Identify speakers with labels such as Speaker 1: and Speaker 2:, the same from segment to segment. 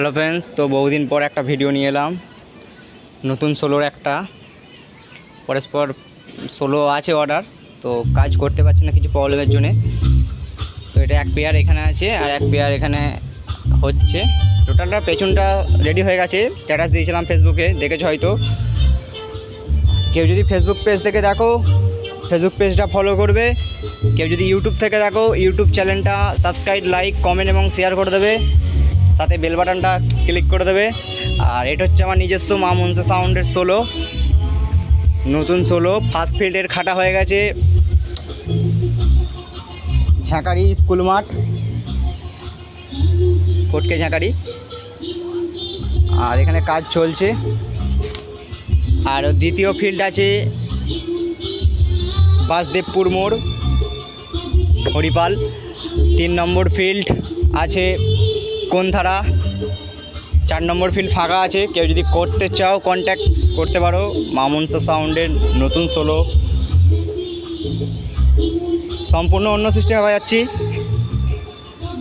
Speaker 1: Hello friends, তো বহুদিন পর একটা ভিডিও নিয়ে এলাম। নতুন সোলোর একটা। পরস্পর সোলো আছে অর্ডার তো কাজ করতে পারছি না কিছু প্রবলেমের জন্যে। তো এটা এক পেয়ার এখানে আছে আর এক পেয়ার এখানে হচ্ছে। টোটালটা পেছনটা রেডি হয়ে গেছে। স্ট্যাটাস দিয়েছিলাম ফেসবুকে দেখেছ হয়তো। কেউ যদি ফেসবুক পেজ থেকে দেখো ফেসবুক পেজটা ফলো করবে। কেউ যদি ইউটিউব থেকে দেখো ইউটিউব চ্যানেলটা সাবস্ক্রাইব লাইক কমেন্ট এবং শেয়ার করে দেবে। সাথে বেল বাটনটা ক্লিক করে দেবে। আর এটা হচ্ছে আমার নিজস্ব মা মনসা সাউন্ডের সোলো নতুন সোলো ফার্স্ট ফিল্ডের খাটা হয়ে গেছে। ঝাঁকারি স্কুল মাঠ। কোটকে ঝাঁকারি। আর এখানে কাজ চলছে। আর দ্বিতীয় ফিল্ড আছে বাসদেবপুর মোড়, হরিপাল। তিন নম্বর ফিল্ড আছে কোনধারা চার নম্বর ফিল্ড ফাঁকা আছে। কেউ যদি করতে চাও কন্ট্যাক্ট করতে পারো। মামুনসা সাউন্ডের নতুন সোলো সম্পূর্ণ অন্য সিস্টেমে বাজাচ্ছি।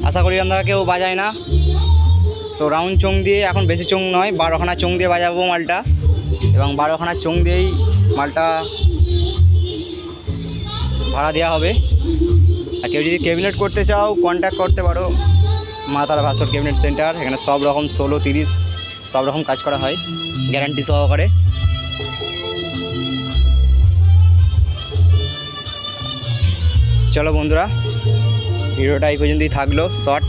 Speaker 1: আশা করি আপনারা কেউ বাজায় না। তো রাউন্ড চোং দিয়ে, এখন বেশি চোং নয়, বারোখানা চোং দিয়ে বাজাবো মালটা। এবং বারোখানা চোং দিয়েই মালটা ভাড়া দেওয়া হবে। আর কেউ যদি ক্যাবিনেট করতে চাও কন্ট্যাক্ট করতে পারো। মা তারা ভাস্কর ক্যাবিনেট সেন্টার, এখানে সব রকম ষোলো, তিরিশ, সব রকম কাজ করা হয় গ্যারান্টি সহকারে। চলো বন্ধুরা ভিডিওটা এই পর্যন্তই থাকল শর্ট